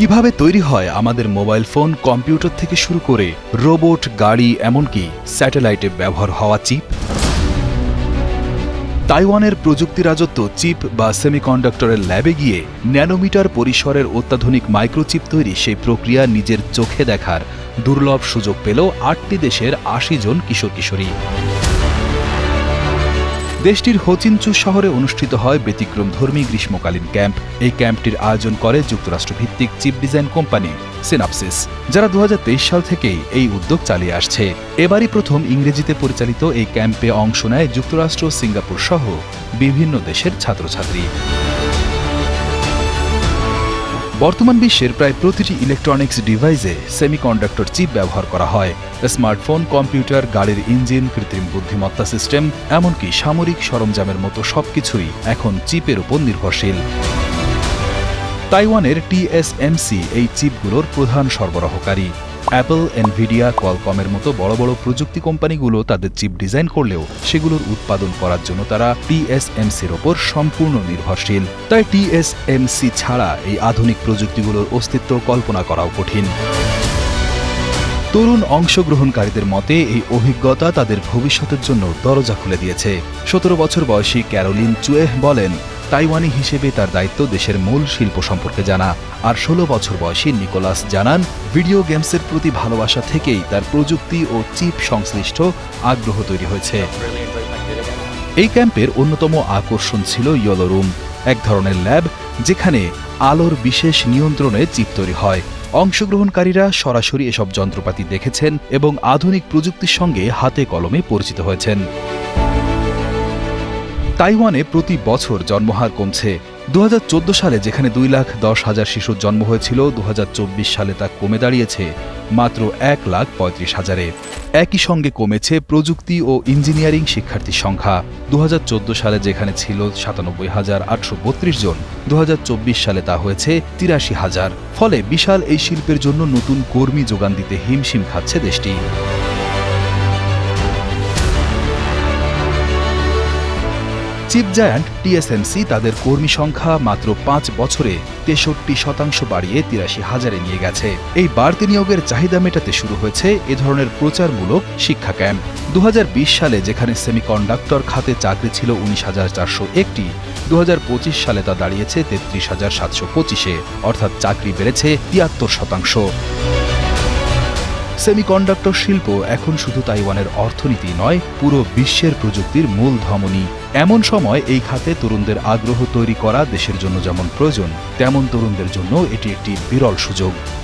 কীভাবে তৈরি হয় আমাদের মোবাইল ফোন, কম্পিউটার থেকে শুরু করে রোবট, গাড়ি, এমনকি স্যাটেলাইটে ব্যবহার হওয়া চিপ? তাইওয়ানের প্রযুক্তি রাজত্ব চিপ বা সেমিকন্ডাক্টরের ল্যাবে গিয়ে ন্যানোমিটার পরিসরের অত্যাধুনিক মাইক্রোচিপ তৈরি সেই প্রক্রিয়া নিজের চোখে দেখার দুর্লভ সুযোগ পেল আটটি দেশের আশি জন কিশোর কিশোরী দেশটির হোচিনচু শহরে অনুষ্ঠিত হয় ব্যতিক্রম ধর্মী গ্রীষ্মকালীন ক্যাম্প। এই ক্যাম্পটির আয়োজন করে যুক্তরাষ্ট্রভিত্তিক চিপ ডিজাইন কোম্পানি সিনাপসিস, যারা দু হাজার তেইশ সাল থেকেই এই উদ্যোগ চালিয়ে আসছে। এবারই প্রথম ইংরেজিতে পরিচালিত এই ক্যাম্পে অংশ নেয় যুক্তরাষ্ট্র সিঙ্গাপুর সহ বিভিন্ন দেশের ছাত্রছাত্রী। বর্তমান বিশ্বের প্রায় প্রতিটি ইলেকট্রনিক্স ডিভাইসে সেমিকন্ডাক্টর চিপ ব্যবহার করা হয়। স্মার্টফোন কম্পিউটার গাড়ির ইঞ্জিন কৃত্রিম বুদ্ধিমত্তা সিস্টেম এমনকি সামরিক সরঞ্জামের মতো সবকিছুই এখন চিপের উপর নির্ভরশীল। তাইওয়ানের টিএসএমসি এই চিপগুলোর প্রধান সরবরাহকারী। অ্যাপল, এনভিডিয়া, কোয়ালকমের মতো বড় বড় প্রযুক্তি কোম্পানিগুলো তাদের চিপ ডিজাইন করলেও সেগুলোর উৎপাদন করার জন্য তারা টিএসএমসির ওপর সম্পূর্ণ নির্ভরশীল। তাই টিএসএমসি ছাড়া এই আধুনিক প্রযুক্তিগুলোর অস্তিত্ব কল্পনা করাও কঠিন। তরুণ অংশগ্রহণকারীদের মতে, এই অভিজ্ঞতা তাদের ভবিষ্যতের জন্য দরজা খুলে দিয়েছে। সতেরো বছর বয়সী ক্যারোলিন চুয়েহ বলেন তাইওয়ানি হিসেবে তার দায়িত্ব দেশের মূল শিল্প সম্পর্কে জানা। আর ষোলো বছর বয়সী নিকোলাস জানান, ভিডিও গেমসের প্রতি ভালোবাসা থেকেই তার প্রযুক্তি ও চিপ সংশ্লিষ্ট আগ্রহ তৈরি হয়েছে। এই ক্যাম্পের অন্যতম আকর্ষণ ছিল ইয়েলো রুম, এক ধরনের ল্যাব যেখানে আলোর বিশেষ নিয়ন্ত্রণে চিপ তৈরি হয়। অংশগ্রহণকারীরা সরাসরি এসব যন্ত্রপাতি দেখেছেন এবং আধুনিক প্রযুক্তির সঙ্গে হাতে কলমে পরিচিত হয়েছেন। তাইওয়ানে প্রতি বছর জন্মহার কমছে। দুহাজার চোদ্দ সালে যেখানে দুই লাখ দশ হাজার শিশুর জন্ম হয়েছিল, দুহাজার চব্বিশ সালে তা কমে দাঁড়িয়েছে, মাত্র এক লাখ পঁয়ত্রিশ হাজারে। একই সঙ্গে কমেছে প্রযুক্তি ও ইঞ্জিনিয়ারিং শিক্ষার্থীর সংখ্যা। দু হাজার চোদ্দ সালে যেখানে ছিল সাতানব্বই হাজার আটশো বত্রিশ জন দু হাজার চব্বিশ সালে তা হয়েছে তিরাশি হাজার। ফলে বিশাল এই শিল্পের জন্য নতুন কর্মী যোগান দিতে হিমশিম খাচ্ছে দেশটি। চিপ জায়ান্ট টিএসএমসি তাদের কর্মী সংখ্যা মাত্র পাঁচ বছরে তেষট্টি শতাংশ বাড়িয়ে তিরাশি হাজারে নিয়ে গেছে। এই বাড়তি নিয়োগের চাহিদা মেটাতে শুরু হয়েছে এ ধরনের প্রচারমূলক শিক্ষা ক্যাম্প। দু হাজার বিশ সালে যেখানে সেমিকন্ডাক্টর খাতে চাকরি ছিল উনিশ হাজার চারশো একটি দু হাজার পঁচিশ সালে তা দাঁড়িয়েছে তেত্রিশ হাজার সাতশো পঁচিশে, অর্থাৎ চাকরি বেড়েছে তিয়াত্তর শতাংশ। সেমিকন্ডাক্টর শিল্প এখন শুধু তাইওয়ানের অর্থনীতি নয়, পুরো বিশ্বের প্রযুক্তির মূল ধমনী। এমন সময় এই খাতে তরুণদের আগ্রহ তৈরি করা দেশের জন্য যেমন প্রয়োজন, তেমন তরুণদের জন্য এটি একটি বিরল সুযোগ।